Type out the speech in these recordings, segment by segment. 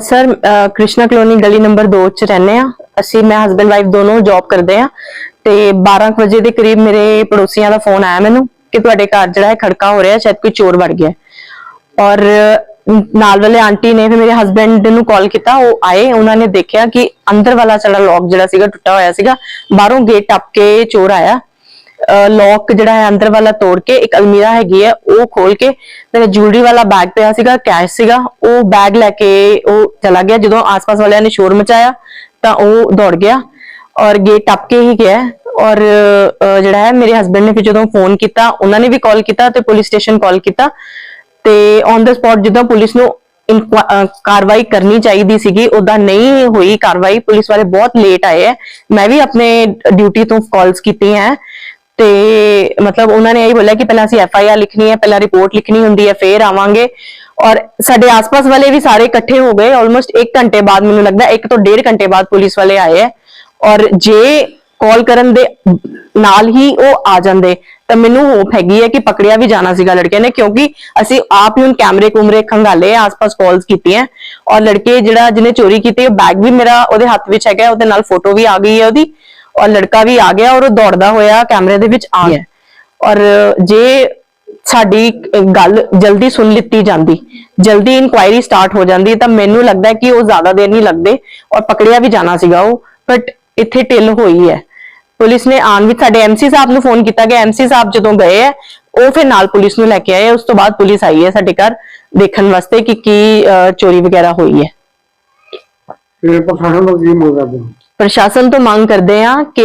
Sir Krishna colony ਗਲੀ number 2 ਚ ਰਹਿੰਦੇ ਆ ਅਸੀਂ, ਮੈਂ ਹਸਬੰਡ ਵਾਈਫ ਦੋਨੋਂ ਜੌਬ ਕਰਦੇ ਆ ਤੇ 12 ਵਜੇ ਦੇ ਕਰੀਬ ਮੇਰੇ ਪੜੋਸੀਆਂ ਦਾ ਫੋਨ ਆਇਆ ਮੈਨੂੰ ਕਿ ਤੁਹਾਡੇ ਘਰ ਜਿਹੜਾ ਹੈ ਖੜਕਾ ਹੋ ਰਿਹਾ, ਸ਼ਾਇਦ ਕੋਈ ਚੋਰ ਵੜ ਗਿਆ। ਔਰ ਨਾਲ ਵਾਲੇ ਆਂਟੀ ਨੇ ਫਿਰ ਮੇਰੇ ਹਸਬੰਡ ਨੂੰ ਕਾਲ ਕੀਤਾ। ਉਹ ਆਏ, ਉਹਨਾਂ ਨੇ ਦੇਖਿਆ ਕਿ ਅੰਦਰ ਵਾਲਾ ਸਾਡਾ ਲੌਕ ਜਿਹੜਾ ਸੀਗਾ, ਟੁੱਟਾ ਹੋਇਆ ਸੀਗਾ। ਬਾਹਰੋਂ ਗੇਟ ਟੱਪ ਕੇ ਚੋਰ ਆਇਆ। ਲੌਕ ਜਿਹੜਾ ਹੈ ਅੰਦਰ ਵਾਲਾ ਤੋੜ ਕੇ ਇੱਕ ਅਲਮੀਰਾ ਹੈਗੀ ਹੈ, ਉਹ ਖੋਲ ਕੇ ਮੇਰਾ ਜੁਐਲਰੀ ਵਾਲਾ ਬੈਗ ਪਿਆ ਸੀਗਾ ਕੈਸ਼ ਸੀਗਾ, ਉਹ ਬੈਗ ਲੈ ਕੇ ਉਹ ਚਲਾ ਗਿਆ। ਜਦੋਂ ਆਸ-ਪਾਸ ਵਾਲਿਆਂ ਨੇ ਸ਼ੋਰ ਮਚਾਇਆ, ਤਾਂ ਉਹ ਦੌੜ ਗਿਆ ਔਰ ਗੇਟ ਟੱਪ ਕੇ ਹੀ ਗਿਆ। ਔਰ ਜਿਹੜਾ ਹੈ ਮੇਰੇ ਹਸਬੰਡ ਨੇ ਫਿਰ ਜਦੋਂ ਫੋਨ ਕੀਤਾ, ਉਹਨਾਂ ਨੇ ਵੀ ਕਾਲ ਕੀਤਾ ਤੇ ਪੁਲਿਸ ਸਟੇਸ਼ਨ ਕਾਲ ਕੀਤਾ ਤੇ ਔਨ ਦਾ ਸਪੌਟ ਜਦੋਂ ਪੁਲਿਸ ਨੂੰ ਕਾਰਵਾਈ ਕਰਨੀ ਚਾਹੀਦੀ ਸੀਗੀ ਉਹਦਾ ਨਹੀਂ ਹੋਈ ਕਾਰਵਾਈ। ਪੁਲਿਸ ਵਾਲੇ ਬਹੁਤ ਲੇਟ ਆਏ ਹੈ। ਮੈਂ ਵੀ ਆਪਣੇ ਡਿਊਟੀ ਤੋਂ ਕਾਲਸ ਕੀਤੀ ਹੈ। ਤੇ ਮਤਲਬ ਉਹਨਾਂ ਨੇ ਇਹ ਬੋਲਿਆ ਕਿ ਪਹਿਲਾਂ ਅਸੀਂ ਐਫ ਆਈ ਆਰ ਲਿਖਣੀ ਹੈ, ਪਹਿਲਾਂ ਰਿਪੋਰਟ ਲਿਖਣੀ ਹੁੰਦੀ ਹੈ, ਫੇਰ ਆਵਾਂਗੇ। ਔਰ ਸਾਡੇ ਆਸ-ਪਾਸ ਵਾਲੇ ਵੀ ਸਾਰੇ ਇਕੱਠੇ ਹੋ ਗਏ ਆਲਮੋਸਟ 1 ਘੰਟੇ ਬਾਅਦ ਮੈਨੂੰ ਲੱਗਦਾ 1 ਤੋਂ 1.5 ਘੰਟੇ ਬਾਅਦ ਪੁਲਿਸ ਵਾਲੇ ਆਏ ਹੈ। ਔਰ ਜੇ ਕਾਲ ਕਰਨ ਦੇ ਨਾਲ ਹੀ ਉਹ ਆ ਜਾਂਦੇ, ਤਾਂ ਮੈਨੂੰ ਹੋਪ ਹੈਗੀ ਹੈ ਕਿ ਪਕੜਿਆ ਵੀ ਜਾਣਾ ਸੀਗਾ ਲੜਕੇ ਨੇ, ਕਿਉਂਕਿ ਅਸੀਂ ਆਪ ਹੀ ਹੁਣ ਕੈਮਰੇ ਕੁਮਰੇ ਖੰਗਾਲੇ ਆਸ-ਪਾਸ ਕਾਲਸ ਕੀਤੀਆਂ ਔਰ ਲੜਕੇ ਜਿਹੜਾ ਜਿਹਨੇ ਚੋਰੀ ਕੀਤੀ, ਉਹ ਬੈਗ ਵੀ ਮੇਰਾ ਉਹਦੇ ਹੱਥ ਵਿੱਚ ਹੈਗਾ, ਉਹਦੇ ਨਾਲ ਫੋਟੋ ਵੀ ਆ ਗਈ ਹੈ ਉਹਦੀ। ਔਰ ਲੜਕਾ ਵੀ ਆ ਗਿਆ ਔਰ ਉਹ ਦੌੜਦਾ ਹੋਇਆ ਕੈਮਰੇ ਦੇ ਵਿੱਚ ਆ ਗਿਆ। ਔਰ ਜੇ ਸਾਡੀ ਗੱਲ ਜਲਦੀ ਸੁਣ ਲਿੱਤੀ ਜਾਂਦੀ ਜਲਦੀ ਇਨਕੁਆਇਰੀ ਸਟਾਰਟ ਹੋ ਜਾਂਦੀ ਤਾਂ ਮੈਨੂੰ ਲੱਗਦਾ ਕਿ ਉਹ ਜ਼ਿਆਦਾ ਦੇਰ ਨਹੀਂ ਲੱਗਦੇ ਔਰ ਪਕੜਿਆ ਵੀ ਜਾਣਾ ਸੀਗਾ ਉਹ ਬਟ ਇੱਥੇ ਢਿੱਲ ਹੋਈ ਹੈ। ਪੁਲਿਸ ਨੇ ਆਨ ਵਿੱਚ ਸਾਡੇ ਐਮਸੀ ਸਾਹਿਬ ਨੂੰ ਫੋਨ ਕੀਤਾ ਗਿਆ। ਐਮਸੀ ਸਾਹਿਬ ਜਦੋਂ ਗਏ ਹੈ ਉਹ ਫਿਰ ਨਾਲ ਪੁਲਿਸ ਨੂੰ ਲੈ ਕੇ ਆਏ। ਉਸ ਤੋਂ ਬਾਅਦ ਪੁਲਿਸ ਆਈ ਹੈ ਸਾਡੇ ਘਰ ਦੇਖਣ ਵਾਸਤੇ ਕਿ ਕੀ ਚੋਰੀ ਵਗੈਰਾ ਹੋਈ ਹੈ। ਤੇ ਪ੍ਰਸ਼ਾਸਨ ਤੋਂ ਕੀ ਮੰਗ ਕਰਦੇ ਹੋ ਪ੍ਰਸ਼ਾਸਨ ਤੋਂ ਮੰਗ ਕਰਦੇ ਆ ਕਿ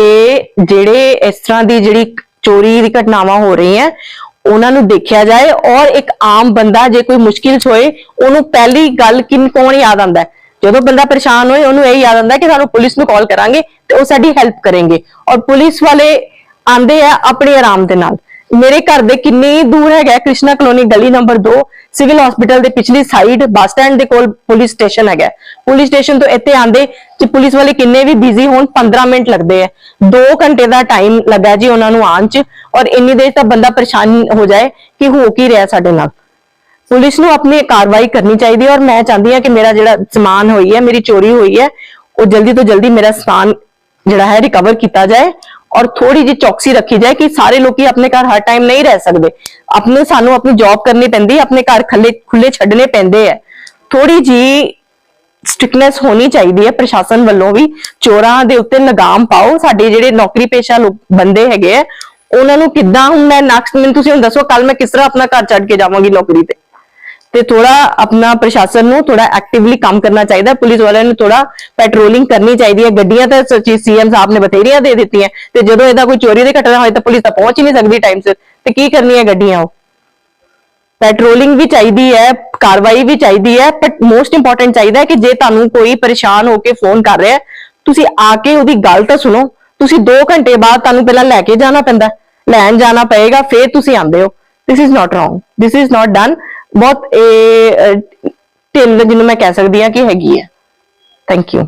ਜਿਹੜੇ ਇਸ ਤਰ੍ਹਾਂ ਦੀ ਜਿਹੜੀ ਚੋਰੀ ਦੀ ਘਟਨਾਵਾਂ ਹੋ ਰਹੀਆਂ, ਉਹਨਾਂ ਨੂੰ ਦੇਖਿਆ ਜਾਏ ਔਰ ਇੱਕ ਆਮ ਬੰਦਾ ਜੇ ਕੋਈ ਮੁਸ਼ਕਿਲ 'ਚ ਹੋਏ, ਉਹਨੂੰ ਪਹਿਲੀ ਗੱਲ ਕਿਨ, ਕੌਣ ਯਾਦ ਆਉਂਦਾ? ਹੈ ਜਦੋਂ ਬੰਦਾ ਪਰੇਸ਼ਾਨ ਹੋਏ, ਉਹਨੂੰ ਇਹ ਯਾਦ ਆਉਂਦਾ ਕਿ ਸਾਨੂੰ ਪੁਲਿਸ ਨੂੰ ਕਾਲ ਕਰਾਂਗੇ ਤੇ ਉਹ ਸਾਡੀ ਹੈਲਪ ਕਰਨਗੇ ਔਰ ਪੁਲਿਸ ਵਾਲੇ ਆਂਦੇ ਆ ਆਪਣੇ ਆਰਾਮ ਦੇ ਨਾਲ। ਮੇਰੇ ਘਰ ਦੇ ਕਿੰਨੀ ਦੂਰ ਹੈਗਾ ਕ੍ਰਿਸ਼ਨਾ ਕਲੋਨੀ ਗਲੀ ਨੰਬਰ 2 ਸਿਵਲ ਹਸਪੀਟਲ ਦੇ ਪਿਛਲੀ ਸਾਈਡ ਬੱਸ ਸਟੈਂਡ ਦੇ ਕੋਲ ਪੁਲਿਸ ਸਟੇਸ਼ਨ ਹੈਗਾ। ਪੁਲਿਸ ਸਟੇਸ਼ਨ ਤੋਂ ਇੱਥੇ ਆਂਦੇ ਕਿ ਪੁਲਿਸ ਵਾਲੇ ਕਿੰਨੇ ਵੀ ਬਿਜ਼ੀ ਹੋਣ 15 ਮਿੰਟ ਲੱਗਦੇ ਆ। 2 ਘੰਟੇ ਦਾ ਟਾਈਮ ਲੱਗਾ ਜੀ ਉਹਨਾਂ ਨੂੰ ਆਉਣ ਚ ਔਰ ਇੰਨੀ ਦੇਰ ਤਾਂ ਬੰਦਾ ਪਰੇਸ਼ਾਨ ਹੋ ਜਾਏ ਕਿ ਹੋ ਕੀ ਰਿਹਾ ਸਾਡੇ ਨਾਲ। ਪੁਲਿਸ ਨੂੰ ਆਪਣੀ ਕਾਰਵਾਈ ਕਰਨੀ ਚਾਹੀਦੀ ਹੈ ਔਰ ਮੈਂ ਚਾਹੁੰਦੀ ਹਾਂ ਕਿ ਮੇਰਾ ਜਿਹੜਾ ਸਮਾਨ ਹੋਈ ਹੈ, ਮੇਰੀ ਚੋਰੀ ਹੋਈ ਹੈ, ਉਹ ਜਲਦੀ ਤੋਂ ਜਲਦੀ ਮੇਰਾ ਸਮਾਨ ਜਿਹੜਾ ਹੈ ਰਿਕਵਰ ਕੀਤਾ ਜਾਏ ਔਰ ਥੋੜੀ ਜਿਹੀ ਚੌਕਸੀ ਰੱਖੀ ਜਾਏ ਕਿ ਸਾਰੇ ਲੋਕੀ ਆਪਣੇ ਘਰ ਹਰ ਟਾਈਮ ਨਹੀਂ ਰਹਿ ਸਕਦੇ। ਆਪਣੇ ਸਾਨੂੰ ਆਪਣੀ ਜੌਬ ਕਰਨੀ ਪੈਂਦੀ, ਆਪਣੇ ਘਰ ਖੱਲੇ ਖੁੱਲੇ ਛੱਡਣੇ ਪੈਂਦੇ ਹੈ ਥੋੜੀ ਜੀ ਸਟ੍ਰਿਕਨੈਸ ਹੋਣੀ ਚਾਹੀਦੀ ਹੈ ਪ੍ਰਸ਼ਾਸਨ ਵੱਲੋਂ ਵੀ। ਚੋਰਾਂ ਦੇ ਉੱਤੇ ਲਗਾਮ ਪਾਓ। ਸਾਡੇ ਜਿਹੜੇ ਨੌਕਰੀ ਪੇਸ਼ਾ ਲੋਕ ਬੰਦੇ ਹੈਗੇ ਆ, ਉਹਨਾਂ ਨੂੰ ਕਿੱਦਾਂ ਹੁਣ ਮੈਂ ਨੈਕਸਟ ਮੈਨੂੰ ਤੁਸੀਂ ਹੁਣ ਦੱਸੋ ਕੱਲ ਮੈਂ ਕਿਸ ਤਰ੍ਹਾਂ ਆਪਣਾ ਘਰ ਛੱਡ ਕੇ ਜਾਵਾਂਗੀ ਨੌਕਰੀ ਤੇ? ਤੇ ਥੋੜਾ ਆਪਣਾ ਪ੍ਰਸ਼ਾਸਨ ਨੂੰ ਥੋੜਾ ਐਕਟਿਵਲੀ ਕੰਮ ਕਰਨਾ ਚਾਹੀਦਾ। ਪੁਲਿਸ ਵਾਲਿਆਂ ਨੂੰ ਥੋੜਾ ਪੈਟਰੋਲਿੰਗ ਕਰਨੀ ਚਾਹੀਦੀ ਹੈ। ਗੱਡੀਆਂ ਤਾਂ ਸੱਚੀ ਸੀਐਮ ਸਾਹਿਬ ਨੇ ਬਥੇਰੀਆਂ ਦੇ ਦਿੱਤੀਆਂ। ਤੇ ਜਦੋਂ ਇਹਦਾ ਕੋਈ ਚੋਰੀ ਦੀ ਘਟਨਾ ਹੋਏ ਤਾਂ ਪੁਲਿਸ ਤਾਂ ਪਹੁੰਚ ਹੀ ਨਹੀਂ ਸਕਦੀ ਟਾਈਮ ਸਿਰ। ਤੇ ਕੀ ਕਰਨੀ ਹੈ ਗੱਡੀਆਂ ਉਹ? ਪੈਟਰੋਲਿੰਗ ਵੀ ਚਾਹੀਦੀ ਹੈ, ਕਾਰਵਾਈ ਵੀ ਚਾਹੀਦੀ ਹੈ ਬਟ ਮੋਸਟ ਇੰਪੋਰਟੈਂਟ ਚਾਹੀਦਾ ਹੈ ਕਿ ਜੇ ਤੁਹਾਨੂੰ ਕੋਈ ਪਰੇਸ਼ਾਨ ਹੋ ਕੇ ਫੋਨ ਕਰ ਰਿਹਾ ਤੁਸੀਂ ਆ ਕੇ ਉਹਦੀ ਗੱਲ ਤਾਂ ਸੁਣੋ। ਤੁਸੀਂ 2 ਘੰਟੇ ਬਾਅਦ ਤੁਹਾਨੂੰ ਪਹਿਲਾਂ ਲੈ ਕੇ ਜਾਣਾ ਪੈਂਦਾ। ਲੈਣ ਜਾਣਾ ਪਏਗਾ, ਫਿਰ ਤੁਸੀਂ ਆਉਂਦੇ ਹੋ। This is not wrong this is not done ਬਹੁਤ ਇਹ ਢਿੱਲ ਜਿਹਨੂੰ ਮੈਂ ਕਹਿ ਸਕਦੀ ਹਾਂ ਕਿ ਹੈਗੀ ਹੈ। Thank you